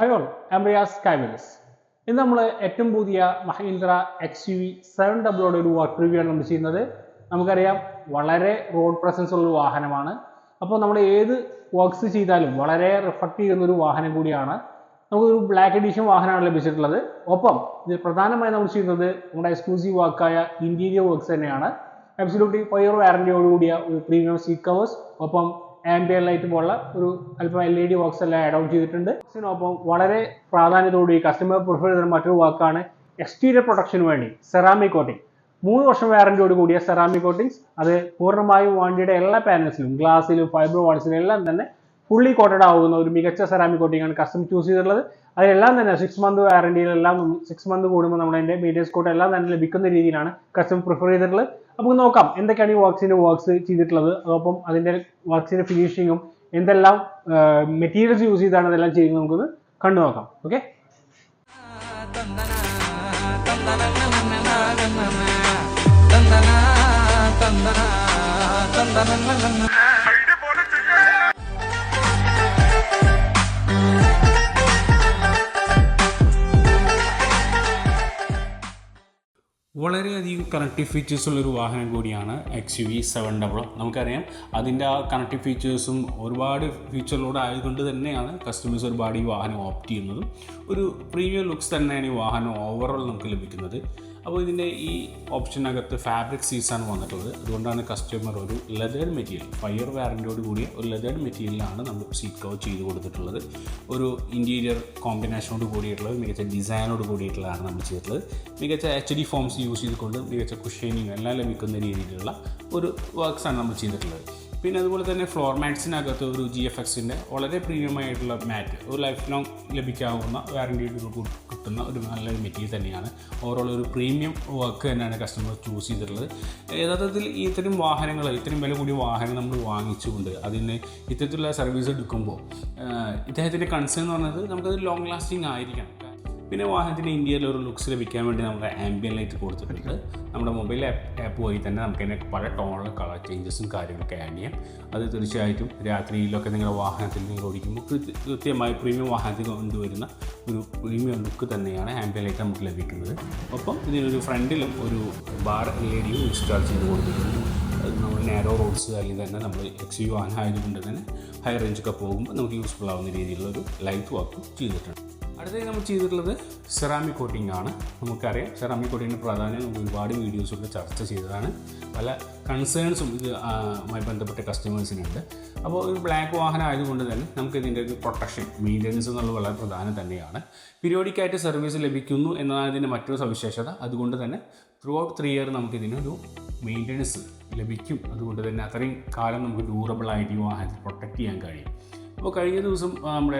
Hello എംബ്രിയാസ് കാവിലസ് ഇന്ന് നമ്മൾ ഏറ്റവും പുതിയ Mahindra X U V seven ഡബിളോടെ ഒരു വർക്ക് റിവ്യൂ ആണ് നമ്മൾ ചെയ്യുന്നത് നമുക്കറിയാം വളരെ റോഡ് പ്രസൻസ് ഉള്ള വാഹനമാണ്. അപ്പോൾ നമ്മൾ ഏത് വർക്ക്സ് ചെയ്താലും വളരെ റിഫ്ലക്ട് ചെയ്യുന്ന ഒരു വാഹനം കൂടിയാണ്. നമുക്കൊരു ബ്ലാക്ക് എഡിഷൻ വാഹനമാണ് ലഭിച്ചിട്ടുള്ളത്. ഒപ്പം ഇതിൽ പ്രധാനമായി നമ്മൾ ചെയ്യുന്നത് നമ്മുടെ എക്സ്ക്ലൂസീവ് വർക്കായ ഇന്റീരിയർ വർക്ക്സ് തന്നെയാണ്. അബ്സല്യൂട്ട്ലി ഫയർ വാറന്റിയോടുകൂടിയ ഒരു പ്രീമിയം സീറ്റ് കവേഴ്സ് ഒപ്പം ആംബിയർ ലൈറ്റ് പോലുള്ള ഒരു അല്പം എൽ ഇ ഡി ബോക്സ് എല്ലാം ആഡ് ഓൺ ചെയ്തിട്ടുണ്ട്. ബോക്സിനൊപ്പം വളരെ ഈ കസ്റ്റമർ പ്രിഫർ ചെയ്ത മറ്റൊരു വാക്കാണ് എക്സ്റ്റീരിയർ പ്രൊട്ടക്ഷന് വേണ്ടി സെറാമിക് കോട്ടിംഗ് മൂന്ന് വർഷം വാറന്റിയോട് കൂടിയ സെറാമിക് കോട്ടിങ്സ് അത് പൂർണമായും വണ്ടിയുടെ എല്ലാ പാനൽസിലും ഗ്ലാസ്സിലും ഫൈബർ വാൾസിലും എല്ലാം തന്നെ ഫുള്ളി കോട്ടഡ് ആവുന്ന ഒരു മികച്ച സെറാമിക് കോട്ടിംഗ് ആണ് കസ്റ്റം ചൂസ് ചെയ്തിട്ടുള്ളത്. അതിലെല്ലാം തന്നെ സിക്സ് മന്ത് വാറണ്ടിയിലെല്ലാം സിക്സ് മന്ത് കൂടുമ്പോൾ നമ്മുടെ അതിന്റെ മീഡിയസ് കോട്ട് എല്ലാം തന്നെ ലഭിക്കുന്ന രീതിയിലാണ് കസ്റ്റം പ്രിഫർ ചെയ്തിട്ടുള്ളത്. നമുക്ക് നോക്കാം എന്തൊക്കെയാണ് ഈ വർക്ക്സിന്റെ വർക്ക്സ് ചെയ്തിട്ടുള്ളത്. അതോടൊപ്പം അതിന്റെ വർക്ക്സിന്റെ ഫിനിഷിങ്ങും എന്തെല്ലാം മെറ്റീരിയൽസ് യൂസ് ചെയ്താണ് അതെല്ലാം ചെയ്യുന്നത് നമുക്കൊന്ന് കണ്ടു നോക്കാം. ഓക്കെ വളരെയധികം കണക്റ്റീവ് ഫീച്ചേഴ്സ് ഉള്ളൊരു വാഹനം കൂടിയാണ് X U V seven double നമുക്കറിയാം അതിന്റെ ആ കണക്റ്റീവ് ഫീച്ചേഴ്സും ഒരുപാട് ഫീച്ചറിലൂടെ ആയതുകൊണ്ട് തന്നെയാണ് കസ്റ്റമേഴ്സ് ഒരുപാട് ഈ വാഹനം ഓപ്റ്റ് ചെയ്യുന്നതും. ഒരു പ്രീമിയം ലുക്സ് തന്നെയാണ് ഈ വാഹനം ഓവറോൾ നമുക്ക് ലഭിക്കുന്നത്. അപ്പോൾ ഇതിന്റെ ഈ ഓപ്ഷനകത്ത് ഫാബ്രിക് സീസാണ് വന്നിട്ടുള്ളത്. അതുകൊണ്ടാണ് കസ്റ്റമർ ഒരു ലെതേഡ് മെറ്റീരിയൽ ഫയർ വാറന്റിയോട് കൂടിയ ഒരു ലെതേഡ് മെറ്റീരിയലാണ് നമ്മൾ സീറ്റ് കവർ ചെയ്ത് കൊടുത്തിട്ടുള്ളത്. ഒരു ഇന്റീരിയർ കോമ്പിനേഷനോട് കൂടിയിട്ടുള്ളത് മികച്ച ഡിസൈനോട് കൂടിയിട്ടുള്ളതാണ് നമ്മൾ ചെയ്തിട്ടുള്ളത്. മികച്ച എച്ച് ഡി ഫോംസ് യൂസ് ചെയ്തുകൊണ്ട് മികച്ച കുഷേനിങ് എല്ലാം ലഭിക്കുന്ന രീതിയിലുള്ള ഒരു വർക്ക്സാണ് നമ്മൾ ചെയ്തിട്ടുള്ളത്. പിന്നെ അതുപോലെ തന്നെ ഫ്ലോർ മാറ്റ്സിനകത്ത് ഒരു ജി എഫ് എക്സിന്റെ വളരെ പ്രീമിയം ആയിട്ടുള്ള മാറ്റ് ഒരു ലൈഫ് ലോങ് ലഭിക്കാവുന്ന വാറണ്ടി കിട്ടുന്ന ഒരു നല്ലൊരു മെറ്റീരിയൽ തന്നെയാണ്. ഓവറോൾ ഒരു പ്രീമിയം വർക്ക് തന്നെയാണ് കസ്റ്റമർ ചൂസ് ചെയ്തിട്ടുള്ളത്. യഥാർത്ഥത്തിൽ ഇത്തരം വാഹനങ്ങൾ ഇത്രയും വില കൂടിയ വാഹനം നമ്മൾ വാങ്ങിച്ചുകൊണ്ട് അതിന് ഇത്തരത്തിലുള്ള സർവീസ് എടുക്കുമ്പോൾ ഇദ്ദേഹത്തിന്റെ കൺസേൺ എന്ന് പറഞ്ഞത് നമുക്കത് ലോങ് ലാസ്റ്റിംഗ് ആയിരിക്കണം. പിന്നെ വാഹനത്തിന്റെ ഇന്ത്യയിൽ ഒരു ലുക്സ് ലഭിക്കാൻ വേണ്ടി നമ്മൾ ആംബിയൻ ലൈറ്റ് കൊടുത്തിട്ടുണ്ട്. നമ്മുടെ മൊബൈൽ ആപ്പ് വഴി തന്നെ നമുക്ക് അതിനെ പല ടോണിലെ കളർ ചേഞ്ചസും കാര്യങ്ങളൊക്കെ ആഡ് ചെയ്യാം. അത് തീർച്ചയായിട്ടും രാത്രിയിലൊക്കെ നിങ്ങളുടെ വാഹനത്തിൽ നിങ്ങൾ ഓടിക്കുമ്പോൾ കൃത്യ- കൃത്യമായി പ്രീമിയം വാഹനത്തിൽ കൊണ്ടുവരുന്ന ഒരു പ്രീമിയം ലുക്ക് തന്നെയാണ് ആംബിയൻ ലൈറ്റ് നമുക്ക് ലഭിക്കുന്നത്. ഒപ്പം ഇതിനൊരു ഫ്രണ്ടിലും ഒരു ബാർ എൽ ഇ ഡിയും ഇൻസ്റ്റാൾ ചെയ്ത് കൊടുത്തിട്ടുണ്ട്. അത് നമ്മൾ നാരോ റോഡ്സ് അല്ലെങ്കിൽ തന്നെ നമ്മൾ എക്സ് യു ആയതുകൊണ്ട് തന്നെ ഹൈ റേഞ്ചൊക്കെ പോകുമ്പോൾ നമുക്ക് യൂസ്ഫുൾ ആവുന്ന രീതിയിലുള്ള ഒരു ലൈറ്റ് വർക്ക് ചെയ്തിട്ടുണ്ട്. അടുത്തത് നമ്മൾ ചെയ്തിട്ടുള്ളത് സെറാമിക് കോട്ടിംഗ് ആണ്. നമുക്കറിയാം സെറാമിക് കോട്ടിങ്ങിന്റെ പ്രാധാന്യം നമുക്ക് ഒരുപാട് വീഡിയോസൊക്കെ ചർച്ച ചെയ്തതാണ്. പല കൺസേൺസും ഇത് ആ, മായി ബന്ധപ്പെട്ട കസ്റ്റമേഴ്സിനുണ്ട് അപ്പോൾ ഒരു ബ്ലാക്ക് വാഹനം ആയതുകൊണ്ട് തന്നെ നമുക്ക് ഇതിന്റെ ഒരു പ്രൊട്ടക്ഷൻ മെയിന്റനൻസ് എന്നുള്ളത് വളരെ പ്രധാനം തന്നെയാണ്. പീരിയോഡിക്കായിട്ട് സർവീസ് ലഭിക്കുന്നു എന്നതാണ് ഇതിന്റെ മറ്റൊരു സവിശേഷത. അതുകൊണ്ട് തന്നെ ത്രൂ ഔട്ട് ത്രീ ഇയർ നമുക്കിതിനൊരു മെയിന്റനൻസ് ലഭിക്കും. അതുകൊണ്ട് തന്നെ അത്രയും കാലം നമുക്ക് ഡ്യൂറബിളായിട്ട് ഈ വാഹനത്തിൽ പ്രൊട്ടക്റ്റ് ചെയ്യാൻ കഴിയും. അപ്പോൾ കഴിഞ്ഞ ദിവസം നമ്മുടെ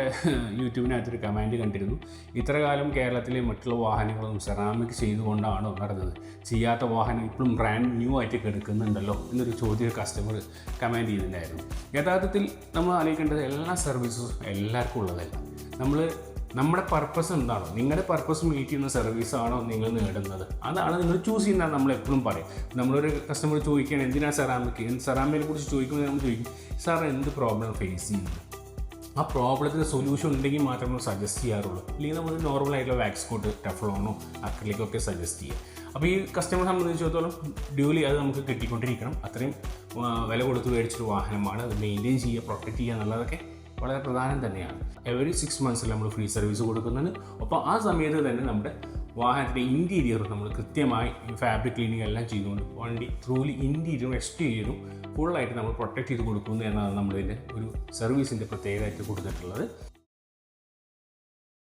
യൂട്യൂബിനകത്തൊരു കമാൻഡ് കണ്ടിരുന്നു. ഇത്ര കാലം കേരളത്തിലെ മറ്റുള്ള വാഹനങ്ങളും സെറാമിക് ചെയ്തുകൊണ്ടാണോ നടന്നത്. ചെയ്യാത്ത വാഹനം ഇപ്പോഴും ബ്രാൻഡ് ന്യൂ ആയിട്ട് എടുക്കുന്നുണ്ടല്ലോ എന്നൊരു ചോദ്യം കസ്റ്റമർ കമാൻഡ് ചെയ്തിട്ടുണ്ടായിരുന്നു യഥാർത്ഥത്തിൽ നമ്മൾ ആലോചിക്കേണ്ടത് എല്ലാ സർവീസും എല്ലാവർക്കും ഉള്ളതല്ല. നമ്മൾ നമ്മുടെ പർപ്പസ് എന്താണോ നിങ്ങളുടെ പർപ്പസ് മീറ്റ് ചെയ്യുന്ന സർവീസാണോ നിങ്ങൾ നേടുന്നത്? അതാണ് നിങ്ങൾ ചൂസ് ചെയ്യുന്നതാണ് നമ്മൾ എപ്പോഴും പറയും. നമ്മളൊരു കസ്റ്റമർ ചോദിക്കുകയാണ് എന്തിനാണ് സെറാമിക് സെറാമിനെ കുറിച്ച് ചോദിക്കുമ്പോൾ നമ്മൾ ചോദിക്കും. സാർ എന്ത് പ്രോബ്ലം ഫേസ് ചെയ്യുന്നത്? ആ പ്രോബ്ലത്തിന് സൊല്യൂഷൻ ഉണ്ടെങ്കിൽ മാത്രമേ നമ്മൾ സജസ്റ്റ് ചെയ്യാറുള്ളൂ. അല്ലെങ്കിൽ നമ്മൾ നോർമൽ ആയിട്ടുള്ള വാക്സ് കോട്ട് ടെഫ്ലോണോ അക്രലിക്കോ ഒക്കെ സജസ്റ്റ് ചെയ്യുക അപ്പോൾ ഈ കസ്റ്റമറെ സംബന്ധിച്ചിടത്തോളം ഡ്യൂലി അത് നമുക്ക് കിട്ടിക്കൊണ്ടിരിക്കണം. അത്രയും വില കൊടുത്ത് മേടിച്ചൊരു വാഹനമാണ്. അത് മെയിന്റെയിൻ ചെയ്യുക പ്രൊട്ടക്റ്റ് ചെയ്യുക എന്നുള്ളതൊക്കെ വളരെ പ്രധാനം തന്നെയാണ്. എവറി സിക്സ് മന്ത്സിൽ നമ്മൾ ഫ്രീ സർവീസ് കൊടുക്കുന്നുണ്ട്. അപ്പോൾ ആ സമയത്ത് തന്നെ നമ്മുടെ വാഹനത്തിന്റെ ഇന്റീരിയർ നമ്മൾ കൃത്യമായി ഫാബ്രിക് ക്ലീനിങ് എല്ലാം ചെയ്തുകൊണ്ട് വണ്ടി ത്രൂലി ഇന്റീരിയറും എക്സ്റ്റീരിയറും ഫുള്ളായിട്ട് നമ്മൾ പ്രൊട്ടക്റ്റ് ചെയ്ത് കൊടുക്കുന്നു എന്നാണ് നമ്മളിതിന്റെ ഒരു സർവീസിന്റെ പ്രത്യേകതയായിട്ട് കൊടുത്തിട്ടുള്ളത്.